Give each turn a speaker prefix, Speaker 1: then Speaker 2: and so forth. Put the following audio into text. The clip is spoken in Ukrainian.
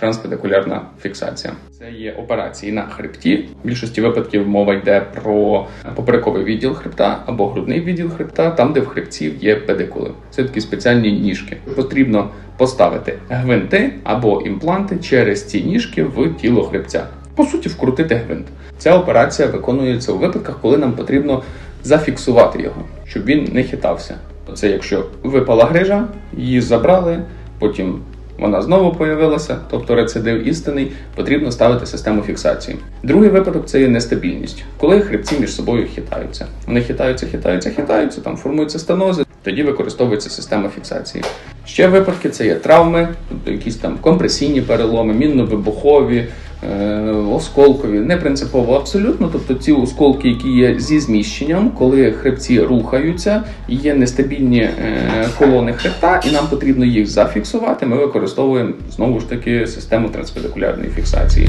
Speaker 1: Транспедикулярна фіксація це є операції на хребті. В більшості випадків мова йде про поперековий відділ хребта або грудний відділ хребта, там де в хребців є педикули. Це такі спеціальні ніжки. Потрібно поставити гвинти або імпланти через ці ніжки в тіло хребця. По суті, вкрутити гвинт. Ця операція виконується у випадках, коли нам потрібно зафіксувати його, щоб він не хитався. Це якщо випала грижа, її забрали, потім вона знову появилася, тобто рецидив істинний, потрібно ставити систему фіксації. Другий випадок це є нестабільність, коли хребці між собою хитаються. Вони хитаються, хитаються, хитаються, там формуються стенози, тоді використовується система фіксації. Ще випадки це є травми, тобто якісь там компресійні переломи, мінно-вибухові, е, осколкові, не принципово абсолютно. Тобто ці осколки, які є зі зміщенням, коли хребці рухаються, є нестабільні е, колони хребта, і нам потрібно їх зафіксувати. Ми використовуємо знову ж таки систему транспедикулярної фіксації.